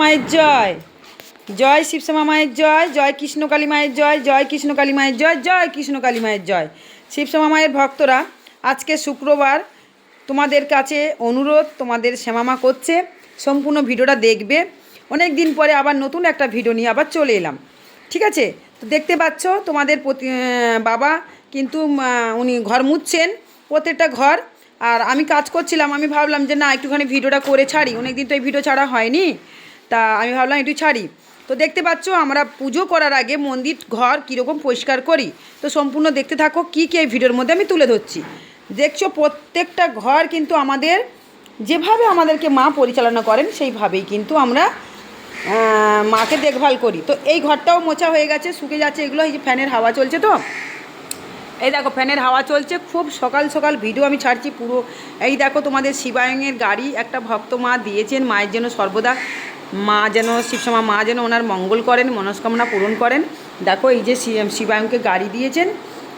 মায়ের জয়। জয় শিবশ্যামা মায়ের জয় জয় কৃষ্ণকালী মায়ের জয় জয় কৃষ্ণকালী মায়ের জয় জয় কৃষ্ণকালী মায়ের জয়। শিবশ্যামা মায়ের ভক্তরা, আজকে শুক্রবার তোমাদের কাছে অনুরোধ, তোমাদের শ্যামামা করছে, সম্পূর্ণ ভিডিওটা দেখবে। অনেক দিন পরে আবার নতুন একটা ভিডিও নিয়ে আবার চলে এলাম। ঠিক আছে? তো দেখতে পাচ্ছ, তোমাদের প্রতি বাবা কিন্তু উনি ঘর মুছছেন, প্রত্যেকটা ঘর। আর আমি কাজ করছিলাম, আমি ভাবলাম যে না, একটুখানি ভিডিওটা করে ছাড়ি। অনেক দিন তো এই ভিডিও ছাড়া হয়নি। তা আমি ভাবলাম একটু ছাড়ি। তো দেখতে পাচ্ছ, আমরা পুজো করার আগে মন্দির, ঘর কীরকম পরিষ্কার করি। তো সম্পূর্ণ দেখতে থাকো কী কী এই ভিডিওর মধ্যে আমি তুলে ধরছি। দেখছ, প্রত্যেকটা ঘর কিন্তু আমাদের, যেভাবে আমাদেরকে মা পরিচালনা করেন, সেইভাবেই কিন্তু আমরা মাকে দেখভাল করি। তো এই ঘরটাও মোছা হয়ে গেছে শুকে যাচ্ছে এগুলো, এই যে ফ্যানের হাওয়া চলছে তো? এই দেখো, ফ্যানের হাওয়া চলছে, খুব সকাল সকাল ভিডিও আমি ছাড়ছি পুরো। এই দেখো, তোমাদের শিবায়নের গাড়ি একটা ভক্ত মা দিয়েছেন, মায়ের জন্য সর্বদা। মা যেন শিবসমা মা যেন ওনার মঙ্গল করেন, মনস্কামনা পূরণ করেন। দেখো, এই যে শি- শিবায়নকে গাড়ি দিয়েছেন,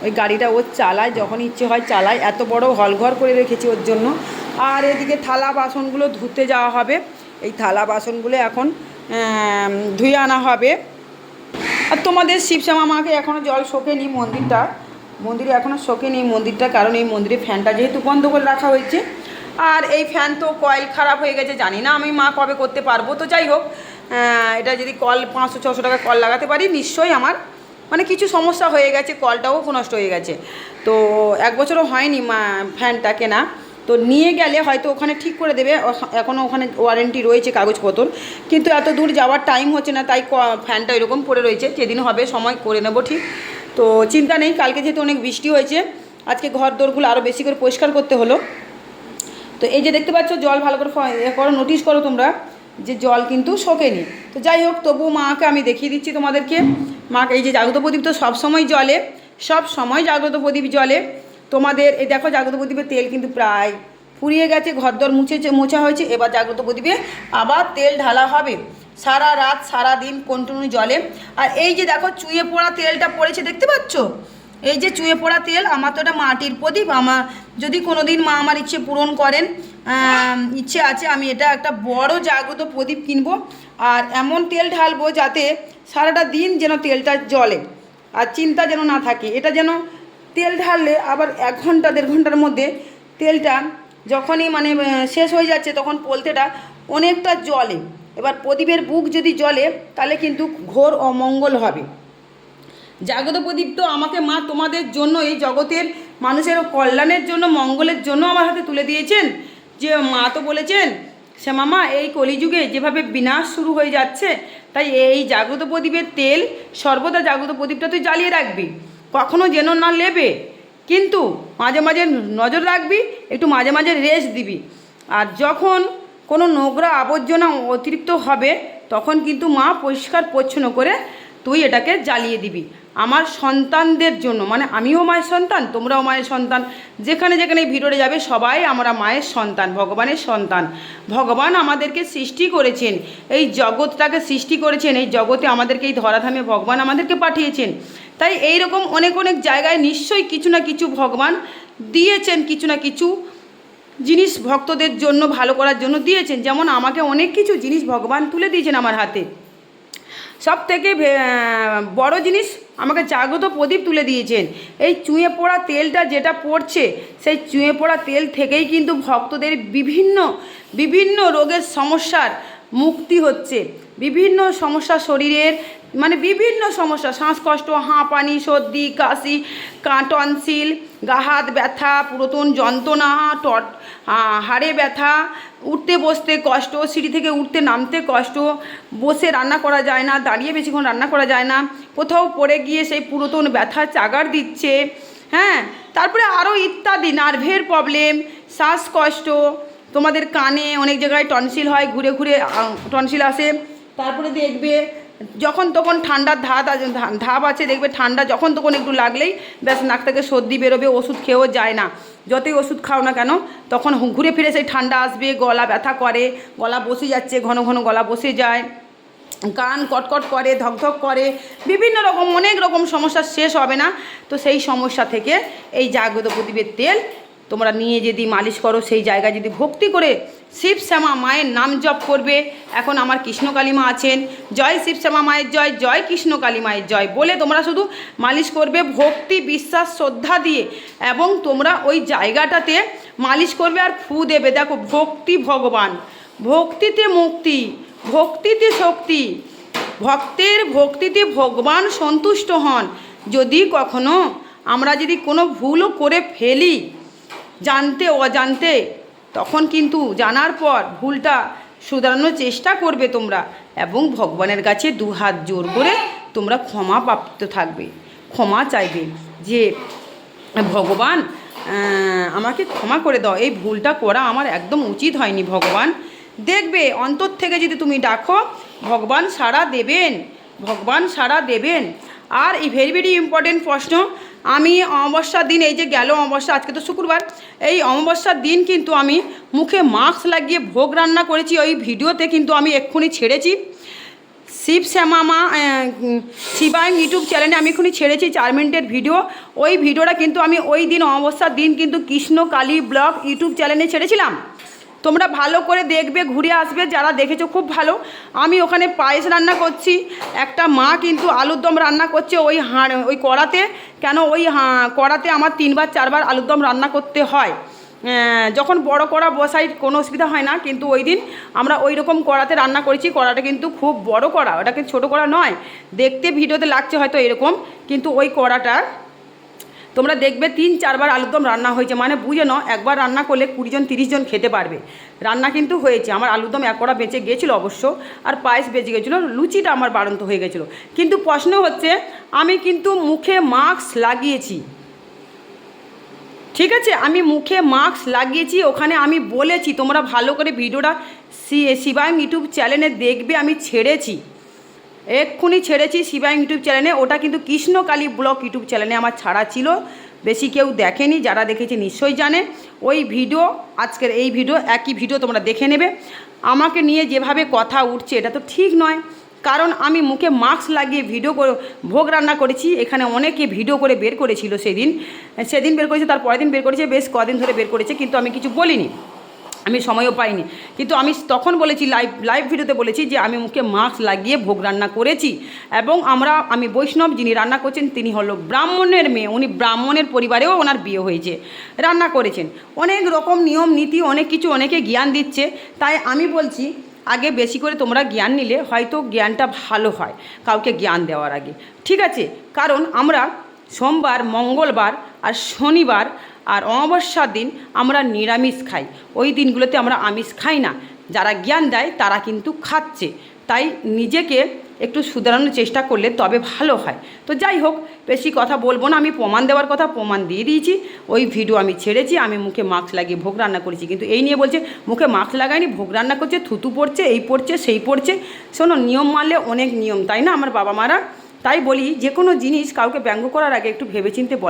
ওই গাড়িটা ও চালায়, যখন ইচ্ছে হয় চালায়, এত বড় হলঘর করে রেখেছি ওর জন্য। আর এদিকে থালা বাসনগুলো ধুতে যাওয়া হবে। এই থালা বাসনগুলো এখন ধুয়ে আনা হবে। আর তোমাদের শিবশ্যামা মাকে এখনও জল শোকেনি মন্দিরটা। মন্দিরে এখনও শোকেনি মন্দিরটা, কারণ এই মন্দিরে ফ্যানটা যেহেতু বন্ধ করে রাখা হয়েছে আর এই ফ্যান তো কয়েল খারাপ হয়ে গেছে, জানি না আমি মা কবে করতে পারব। তো যাই হোক এটা যদি কল পাঁচশো, ছশো টাকা কল লাগাতে পারি, নিশ্চয়ই আমার মানে কিছু সমস্যা হয়ে গেছে কলটাও নষ্ট হয়ে গেছে। তো এক বছরও হয়নি মা ফ্যানটা কেনা। তো নিয়ে গেলে হয়তো ওখানে ঠিক করে দেবে এখনও ওখানে ওয়ারেন্টি রয়েছে কাগজপত্র। কিন্তু এত দূর যাওয়ার টাইম হচ্ছে না, তাই ফ্যানটা এরকম পড়ে রয়েছে, যেদিন হবে সময় করে নেব ঠিক। তো চিন্তা নেই, কালকে যেহেতু অনেক বৃষ্টি হয়েছে, আজকে ঘর দোরগুলো আরও বেশি করে পরিষ্কার করতে হলো। তো এই যে দেখতে পাচ্ছ, জল ভালো করে করো নোটিশ করো তোমরা যে জল কিন্তু শোকেনি। তো যাই হোক, তবু মাকে আমি দেখিয়ে দিচ্ছি তোমাদেরকে। মাকে, এই যে জাগ্রত প্রদীপ তো সবসময় জলে, সব সময় জাগ্রত প্রদীপ জলে। তোমাদের, এই দেখো জাগ্রত প্রদীপের তেল কিন্তু প্রায় ফুরিয়ে গেছে, ঘরদর মুছেছে, মোছা হয়েছে, এবার জাগ্রত প্রদীপে আবার তেল ঢালা হবে। সারা রাত, সারা দিন কন্টিনিউ জলে। আর এই যে দেখো, চুয়ে পোড়া তেলটা পড়েছে, দেখতে পাচ্ছ? এই যে চুয়ে পড়া তেল, আমার তো এটা মাটির প্রদীপ, আমার যদি কোনো দিন মা আমার ইচ্ছে পূরণ করেন ইচ্ছে আছে আমি এটা একটা বড় জাগ্রত প্রদীপ কিনবো আর এমন তেল ঢালবো যাতে সারাটা দিন যেন তেলটা জ্বলে আর চিন্তা যেন না থাকে। এটা যেন তেল ঢাললে আবার এক ঘণ্টা, দেড় ঘণ্টার মধ্যে তেলটা যখনই মানে শেষ হয়ে যাচ্ছে তখন পোলতেটা অনেকটা জলে এবার প্রদীপের বুক যদি জ্বলে তাহলে কিন্তু ঘোর অমঙ্গল হবে। জাগত প্রদীপ তো আমাকে মা তোমাদের জন্য, এই জগতের মানুষের কল্যাণের জন্য, মঙ্গলের জন্য আমার হাতে তুলে দিয়েছেন। যে মা তো বলেছেন, সে মামা, এই কলিযুগে যেভাবে বিনাশ শুরু হয়ে যাচ্ছে, তাই এই জাগ্রত প্রদীপের তেল সর্বদা জাগ্রত প্রদীপটা তুই জ্বালিয়ে রাখবি। কখনো যেন না লেবে, কিন্তু মাঝে মাঝে নজর রাখবি, একটু মাঝে মাঝে রেস্ট দিবি। আর যখন কোনো নোংরা আবর্জনা অতিরিক্ত হবে, তখন কিন্তু মা পরিষ্কার পরিচ্ছন্ন করে তুই এটাকে জ্বালিয়ে দিবি। আমার সন্তানদের জন্য মানে আমিও মায়ের সন্তান, তোমরাও মায়ের সন্তান। যেখানে যেখানে ভিডিওটা যাবে, সবাই আমরা মায়ের সন্তান, ভগবানের সন্তান। ভগবান আমাদেরকে সৃষ্টি করেছেন, এই জগৎটাকে সৃষ্টি করেছেন, এই জগতে আমাদেরকে, এই ধরাধামে ভগবান আমাদেরকে পাঠিয়েছেন। তাই এই রকম অনেক অনেক জায়গায় নিশ্চয়ই কিছু না কিছু ভগবান দিয়েছেন, কিছু না কিছু জিনিস ভক্তদের জন্য, ভালো করার জন্য দিয়েছেন। যেমন আমাকে অনেক কিছু জিনিস ভগবান তুলে দিয়েছেন আমার হাতে। সব থেকে বড় জিনিস আমাকে জাগ্রত প্রদীপ তুলে দিয়েছেন। এই চুঁয়ে পোড়া তেলটা যেটা পড়ছে, সেই চুঁয়ে পোড়া তেল থেকেই কিন্তু ভক্তদের বিভিন্ন বিভিন্ন রোগের সমস্যার মুক্তি হচ্ছে। বিভিন্ন সমস্যা শরীরের মানে বিভিন্ন সমস্যা, শ্বাসকষ্ট, হাঁপানি, সর্দি, কাশি, কাঁটনশিল, গা হাত ব্যথা, পুরাতন যন্ত্রণা টট হাড়ে ব্যথা, উঠতে বসতে কষ্ট, সিঁড়ি থেকে উঠতে নামতে কষ্ট, বসে রান্না করা যায় না, দাঁড়িয়ে বেশিক্ষণ রান্না করা যায় না কোথাও পড়ে গিয়ে সেই পুরাতন ব্যথা চাগার দিচ্ছে হ্যাঁ? তারপরে আরও ইত্যাদি, নার্ভের প্রবলেম শ্বাসকষ্ট, তোমাদের কানে অনেক জায়গায় টনসিল হয়, ঘুরে ঘুরে টনসিল আসে। তারপরে দেখবে যখন তখন ঠান্ডার ধাত আছে ধাপ আছে, দেখবে ঠান্ডা যখন তখন একটু লাগলেই ব্যাস নাক থেকে সর্দি বেরোবে, ওষুধ খেয়েও যায় না। যতই ওষুধ খাও না কেন, তখন ঘুরে ফিরে সেই ঠান্ডা আসবে, গলা ব্যথা করে, গলা বসে যাচ্ছে, ঘন ঘন গলা বসে যায়। কান কটকট করে, ধকধক করে, বিভিন্ন রকম, অনেক রকম সমস্যা শেষ হবে না। তো সেই সমস্যা থেকে এই জাগ্রত প্রদীপের তেল তোমরা নিয়ে যদি মালিশ করো, সেই জায়গায় যদি ভক্তি করে শিব শ্যামা মায়ের নাম জপ করবে। এখন আমার কৃষ্ণকালী মা আছেন। জয় শিব শ্যামা মায়ের জয় জয় কৃষ্ণকালী মায়ের জয় বলে তোমরা শুধু মালিশ করবে ভক্তি, বিশ্বাস, শ্রদ্ধা দিয়ে। এবং তোমরা ওই জায়গাটাতে মালিশ করবে আর ফু দেবে। দেখো, ভক্তি ভগবান। ভক্তিতে মুক্তি। ভক্তিতে শক্তি। ভক্তের ভক্তিতে ভগবান সন্তুষ্ট হন। যদি কখনো আমরা যদি কোনো ভুলও করে ফেলি, জানতে অজান্তে, তখন কিন্তু জানার পর ভুলটা শুধরানোর চেষ্টা করবে তোমরা এবং ভগবানের কাছে দু হাত জোর করে তোমরা ক্ষমা প্রাপ্ত থাকবে। ক্ষমা চাইবে যে ভগবান আমাকে ক্ষমা করে দাও। এই ভুলটা করা আমার একদম উচিত হয়নি ভগবান। দেখবে, অন্তর থেকে যদি তুমি ডাকো, ভগবান সাড়া দেবেন, ভগবান সাড়া দেবেন। আর এই ভেরি ভেরি ইম্পর্টেন্ট প্রশ্ন, আমি অমাবস্যার দিন, এই যে গেল অমাবস্যা, আজকে তো শুক্রবার, এই অমাবস্যার দিন কিন্তু আমি মুখে মাস্ক লাগিয়ে ভোগ রান্না করেছি, ওই ভিডিওতে কিন্তু আমি এক্ষুনি ছেড়েছি। শিব শ্যামামা শিবাইম ইউটিউব চ্যানেলে আমি এখনই ছেড়েছি চার মিনিটের ভিডিও। ওই ভিডিওটা কিন্তু আমি ওই দিন অমাবস্যার দিন কিন্তু কৃষ্ণ কালী ব্লগ ইউটিউব চ্যানেলে ছেড়েছিলাম। তোমরা ভালো করে দেখবে, ঘুরে আসবে, যারা দেখেছ খুব ভালো। আমি ওখানে পায়েস রান্না করছি, একটা মা কিন্তু আলুর দম রান্না করছে ওই হাঁড়, ওই কড়াতে। কেন ওই কড়াতে আমার তিনবার, চারবার আলুর দম রান্না করতে হয়। যখন বড় কড়া বসাই কোনো অসুবিধা হয় না, কিন্তু ওই দিন আমরা ওই রকম কড়াতে রান্না করেছি। কড়াটা কিন্তু খুব বড় কড়া, ওটা কিন্তু ছোটো কড়া নয়। দেখতে ভিডিওতে লাগছে হয়তো এরকম, কিন্তু ওই কড়াটা তোমরা দেখবে তিন, চারবার আলুর দম রান্না হয়েছে। মানে বুঝে নাও, একবার রান্না করলে কুড়ি জন তিরিশ জন খেতে পারবে। রান্না কিন্তু হয়েছে। আমার আলুর দম এক কড়া বেঁচে গেছিল অবশ্য, আর পায়েস বেঁচে গেছিল, লুচিটা আমার বাড়ন্ত হয়ে গেছিল। কিন্তু প্রশ্ন হচ্ছে, আমি কিন্তু মুখে মাস্ক লাগিয়েছি। ঠিক আছে? আমি মুখে মাস্ক লাগিয়েছি, ওখানে আমি বলেছি, তোমরা ভালো করে ভিডিওটা শিবায়ম ইউটিউব চ্যানেলে দেখবে, আমি ছেড়েছি। এক্ষুনি ছেড়েছি শিবায়ম ইউটিউব চ্যানেলে। ওটা কিন্তু কৃষ্ণকালী ব্লগ ইউটিউব চ্যানেলে আমার ছাড়া ছিল। বেশি কেউ দেখেনি, যারা দেখেছে নিশ্চয়ই জানে। ওই ভিডিও, আজকের এই ভিডিও, একই ভিডিও তোমরা দেখে নেবে। আমাকে নিয়ে যেভাবে কথা উঠছে, এটা তো ঠিক নয়। কারণ আমি মুখে মাস্ক লাগিয়ে ভিডিও করে, ভোগ রান্না করেছি। এখানে অনেকে ভিডিও করে বের করেছিল সেদিন। সেদিন বের করেছে, তার পরের দিন বের করেছে, বেশ কদিন ধরে বের করেছে, কিন্তু আমি কিছু বলিনি। আমি সময়ও পাইনি। কিন্তু আমি তখন বলেছি লাইভ লাইভ ভিডিওতে বলেছি যে আমি মুখে মাস্ক লাগিয়ে ভোগ রান্না করেছি। এবং আমরা, আমি বৈষ্ণব যিনি রান্না করছেন, তিনি হলো ব্রাহ্মণের মেয়ে। উনি ব্রাহ্মণের পরিবারেও ওনার বিয়ে হয়েছে, রান্না করেছেন। অনেক রকম নিয়ম, নীতি, অনেক কিছু অনেকে জ্ঞান দিচ্ছে। তাই আমি বলছি, আগে বেশি করে তোমরা জ্ঞান নিলে হয়তো জ্ঞানটা ভালো হয়, কাউকে জ্ঞান দেওয়ার আগে। ঠিক আছে? কারণ আমরা সোমবার, মঙ্গলবার আর শনিবার আর অমাবস্যার দিন আমরা নিরামিষ খাই। ওই দিনগুলোতে আমরা আমিষ খাই না। যারা জ্ঞান দেয়, তারা কিন্তু খাচ্ছে। তাই নিজেকে একটু শুধরানোর চেষ্টা করলে তবে ভালো হয়। তো যাই হোক, বেশি কথা বলব না। আমি প্রমাণ দেওয়ার কথা, প্রমাণ দিয়ে দিয়েছি। ওই ভিডিও আমি ছেড়েছি। আমি মুখে মাস্ক লাগিয়ে ভোগ রান্না করেছি। কিন্তু এই নিয়ে বলছে, মুখে মাস্ক লাগায়নি ভোগ রান্না করছে, থুতু পড়ছে, এই পড়ছে, সেই পড়ছে। শোনো, নিয়ম মানলে অনেক নিয়ম, তাই না? আমার বাবা মারা তাই বলি, যে কোনো জিনিস কাউকে ব্যঙ্গ করার আগে একটু ভেবেচিন্তে বল।